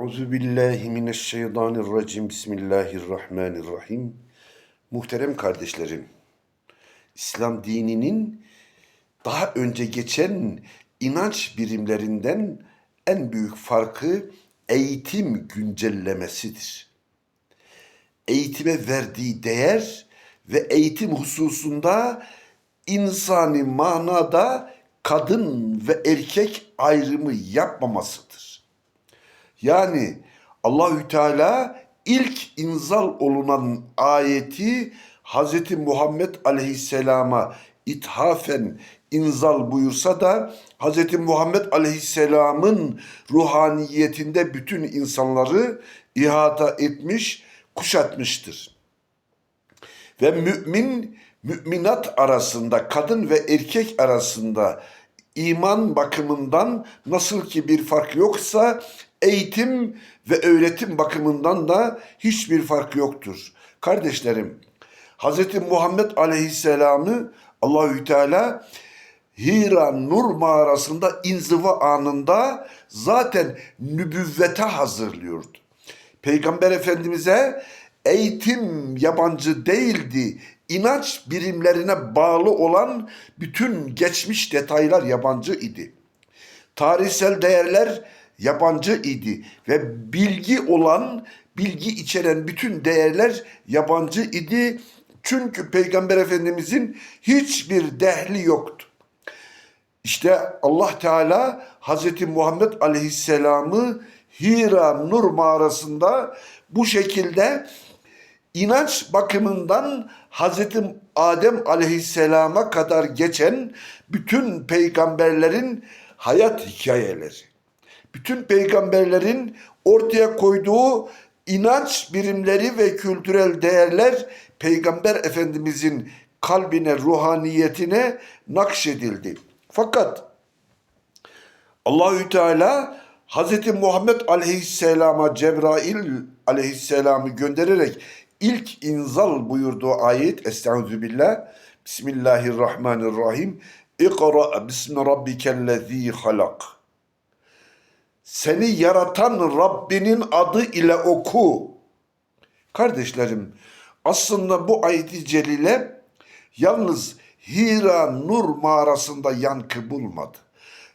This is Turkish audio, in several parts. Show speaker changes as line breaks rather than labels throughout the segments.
Euzu billahi mineşşeytanirracim. Bismillahirrahmanirrahim. Muhterem kardeşlerim, İslam dininin daha önce geçen inanç birimlerinden en büyük farkı eğitim güncellemesidir. Eğitime verdiği değer ve eğitim hususunda insani manada kadın ve erkek ayrımı yapmamasıdır. Yani Allahü Teala ilk inzal olunan ayeti Hz. Muhammed Aleyhisselam'a ithafen inzal buyursa da Hz. Muhammed Aleyhisselam'ın ruhaniyetinde bütün insanları ihata etmiş, kuşatmıştır. Ve mümin, müminat arasında, kadın ve erkek arasında iman bakımından nasıl ki bir fark yoksa eğitim ve öğretim bakımından da hiçbir fark yoktur. Kardeşlerim, Hz. Muhammed Aleyhisselam'ı Allahü Teala Hira Nur mağarasında inziva anında zaten nübüvvete hazırlıyordu. Peygamber Efendimiz'e eğitim yabancı değildi. İnanç birimlerine bağlı olan bütün geçmiş detaylar yabancı idi. Tarihsel değerler yabancı idi ve bilgi olan, bilgi içeren bütün değerler yabancı idi. Çünkü Peygamber Efendimizin hiçbir dehli yoktu. İşte Allah Teala Hazreti Muhammed Aleyhisselam'ı Hira Nur mağarasında bu şekilde inanç bakımından Hazreti Adem Aleyhisselam'a kadar geçen bütün peygamberlerin hayat hikayeleri, bütün peygamberlerin ortaya koyduğu inanç birimleri ve kültürel değerler Peygamber Efendimizin kalbine, ruhaniyetine nakşedildi. Fakat Allahü Teala Hz. Muhammed Aleyhisselam'a Cebrail Aleyhisselam'ı göndererek ilk inzal buyurduğu ayet Estaizu billah Bismillahirrahmanirrahim İkra bismi rabbikellezî halak Seni yaratan Rabbinin adı ile oku. Kardeşlerim aslında bu ayet-i celile yalnız Hira Nur mağarasında yankı bulmadı.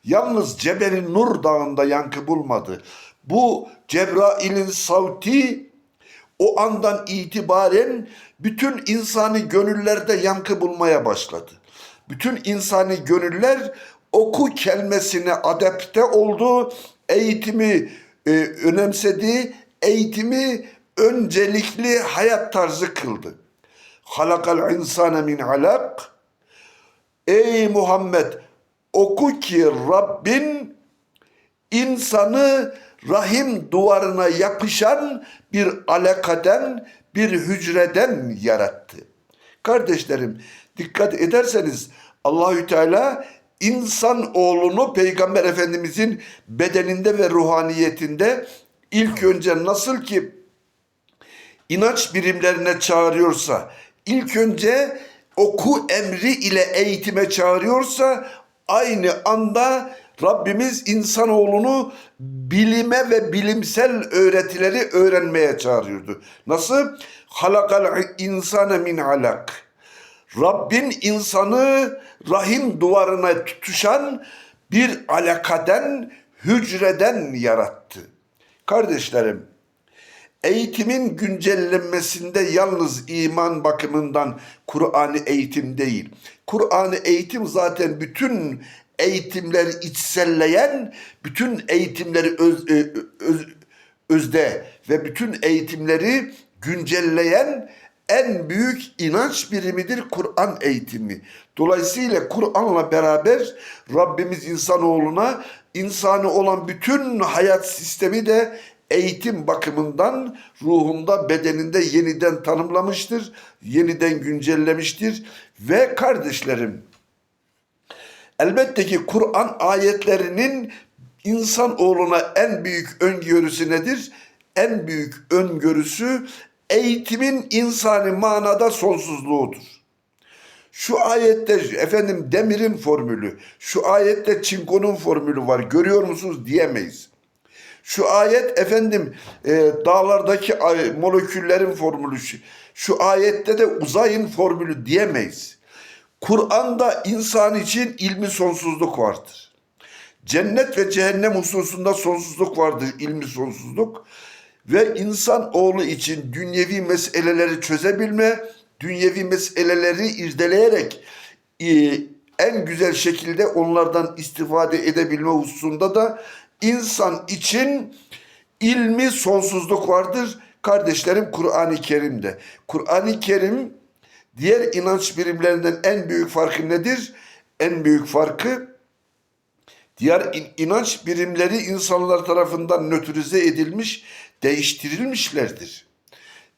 Yalnız Cebeli Nur dağında yankı bulmadı. Bu Cebrail'in savti o andan itibaren bütün insani gönüllerde yankı bulmaya başladı. Bütün insani gönüller oku kelimesine adapte oldu. Eğitimi e, önemsedi. Eğitimi öncelikli hayat tarzı kıldı. Halakal insane min alak. Ey Muhammed oku ki Rabbin insanı rahim duvarına yapışan bir alakaden, bir hücreden yarattı. Kardeşlerim dikkat ederseniz Allahü Teala insan oğlunu Peygamber Efendimizin bedeninde ve ruhaniyetinde ilk önce nasıl ki inanç birimlerine çağırıyorsa, ilk önce oku emri ile eğitime çağırıyorsa aynı anda Rabbimiz insanoğlunu bilime ve bilimsel öğretileri öğrenmeye çağırıyordu. Nasıl? Halakal insane min alak. Rabbin insanı rahim duvarına tutuşan bir alakaden, hücreden yarattı. Kardeşlerim, eğitimin güncellenmesinde yalnız iman bakımından Kur'an'ı eğitim değil. Kur'an'ı eğitim zaten bütün eğitimleri içselleyen, bütün eğitimleri öz, ö- öz, özde ve bütün eğitimleri güncelleyen en büyük inanç birimidir Kur'an eğitimi. Dolayısıyla Kur'an'la beraber Rabbimiz insanoğluna insanı olan bütün hayat sistemi de eğitim bakımından ruhunda, bedeninde yeniden tanımlamıştır, yeniden güncellemiştir ve kardeşlerim elbette ki Kur'an ayetlerinin insan oğluna en büyük öngörüsü nedir? En büyük öngörüsü eğitimin insani manada sonsuzluğudur. Şu ayette efendim demirin formülü, şu ayette çinkonun formülü var görüyor musunuz diyemeyiz. Şu ayet efendim e, dağlardaki moleküllerin formülü şu ayette de uzayın formülü diyemeyiz. Kur'an'da insan için ilmi sonsuzluk vardır. Cennet ve cehennem hususunda sonsuzluk vardır, ilmi sonsuzluk. Ve insan oğlu için dünyevi meseleleri çözebilme, dünyevi meseleleri irdeleyerek e, en güzel şekilde onlardan istifade edebilme hususunda da insan için ilmi sonsuzluk vardır. Kardeşlerim Kur'an-ı Kerim'de. Kur'an-ı Kerim diğer inanç birimlerinden en büyük farkı nedir? En büyük farkı Diğer in- inanç birimleri insanlar tarafından nötrize edilmiş, değiştirilmişlerdir.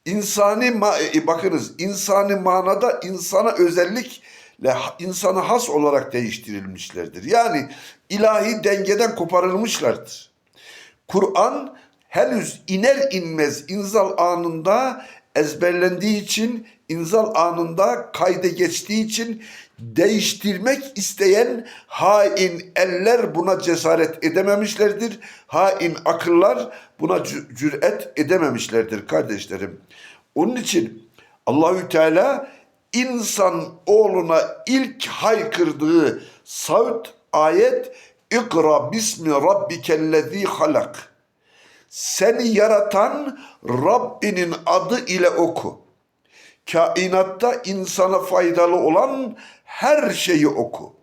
İnsani ma- e, bakınız insani manada insana özellikle insana has olarak değiştirilmişlerdir. Yani ilahi dengeden koparılmışlardır. Kur'an henüz iner inmez inzal anında ezberlendiği için, inzal anında kayda geçtiği için değiştirmek isteyen hain eller buna cesaret edememişlerdir. Hain akıllar buna cü- cüret edememişlerdir kardeşlerim. Onun için Allahü Teala insan oğluna ilk haykırdığı saut ayet İkra bismi rabbikellezî halak. Seni yaratan Rabbinin adı ile oku. Kainatta insana faydalı olan her şeyi oku.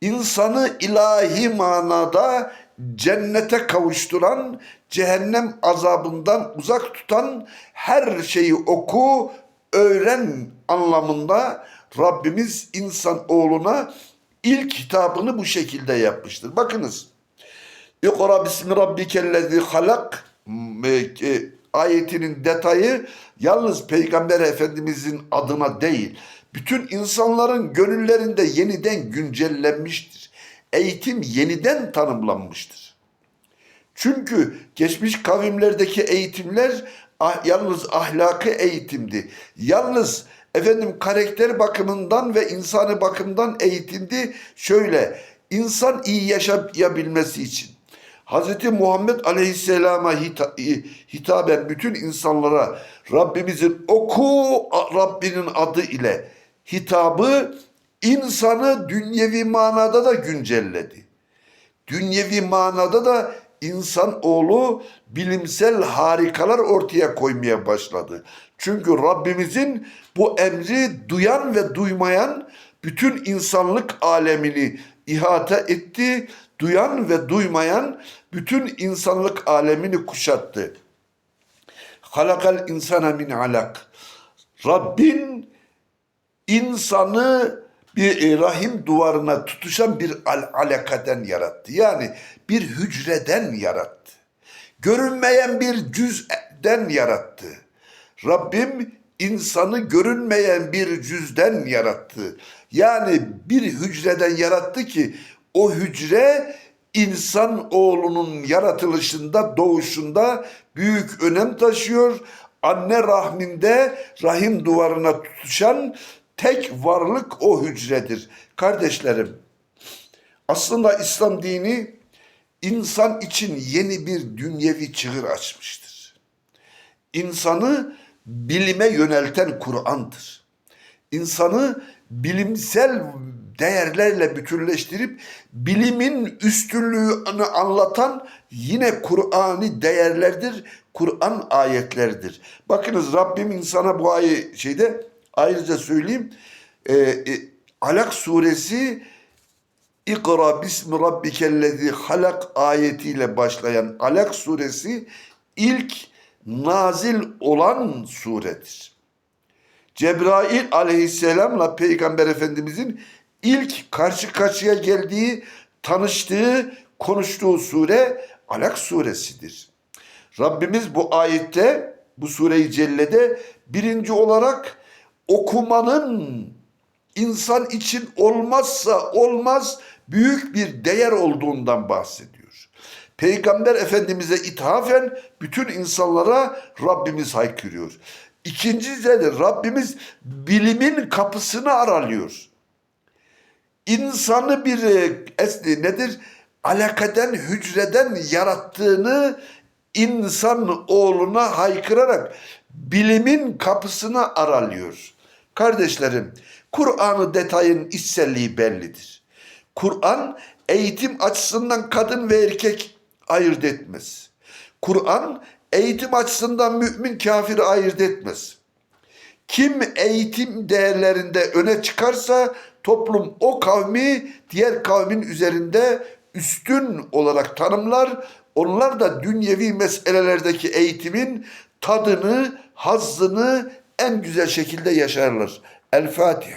İnsanı ilahi manada cennete kavuşturan, cehennem azabından uzak tutan her şeyi oku, öğren anlamında Rabbimiz insan oğluna ilk hitabını bu şekilde yapmıştır. Bakınız. İkra bismi rabbikellezi halak e, ayetinin detayı yalnız Peygamber Efendimizin adına değil, bütün insanların gönüllerinde yeniden güncellenmiştir. Eğitim yeniden tanımlanmıştır. Çünkü geçmiş kavimlerdeki eğitimler ah- yalnız ahlakı eğitimdi. Yalnız efendim karakter bakımından ve insani bakımdan eğitimdi. Şöyle insan iyi yaşayabilmesi için. Hz. Muhammed Aleyhisselam'a hita- hitaben bütün insanlara Rabbimizin oku Rabbinin adı ile hitabı insanı dünyevi manada da güncelledi dünyevi manada da insan oğlu bilimsel harikalar ortaya koymaya başladı. Çünkü Rabbimizin bu emri duyan ve duymayan bütün insanlık alemini ihata etti. Duyan ve duymayan bütün insanlık alemini kuşattı. Halakal insana min alak. Rabbin insanı bir e, rahim duvarına tutuşan bir al- alakaden yarattı. Yani bir hücreden yarattı. Görünmeyen bir cüzden yarattı. Rabbim insanı görünmeyen bir cüzden yarattı. Yani bir hücreden yarattı ki o hücre insan oğlunun yaratılışında, doğuşunda büyük önem taşıyor. Anne rahminde rahim duvarına tutuşan tek varlık o hücredir. Kardeşlerim, aslında İslam dini insan için yeni bir dünyevi çığır açmıştır. İnsanı bilime yönelten Kur'an'dır. İnsanı bilimsel değerlerle bütünleştirip bilimin üstünlüğünü anlatan yine Kur'an'ı değerlerdir, Kur'an ayetlerdir. Bakınız Rabbim insana bu ayı şeyde ayrıca söyleyeyim. e, e, Alak suresi İkra bismi rabbikellezi halak ayetiyle başlayan Alak suresi ilk nazil olan suredir. Cebrail aleyhisselamla Peygamber Efendimizin ilk karşı karşıya geldiği, tanıştığı, konuştuğu sure Alak suresidir. Rabbimiz bu ayette, bu sure-i cellede birinci olarak okumanın insan için olmazsa olmaz büyük bir değer olduğundan bahsediyor. Peygamber Efendimiz'e ithafen bütün insanlara Rabbimiz haykırıyor. İkincisi de Rabbimiz bilimin kapısını aralıyor. İnsanı bir e, esni nedir? alakaden, hücreden yarattığını insan oğluna haykırarak bilimin kapısını aralıyor. Kardeşlerim, Kur'an'ı detayın içselliği bellidir. Kur'an eğitim açısından kadın ve erkek ayırt etmez. Kur'an eğitim açısından mümin kafiri ayırt etmez. Kim eğitim değerlerinde öne çıkarsa toplum o kavmi diğer kavmin üzerinde üstün olarak tanımlar. Onlar da dünyevi meselelerdeki eğitimin tadını, hazzını en güzel şekilde yaşarlar. El Fatiha.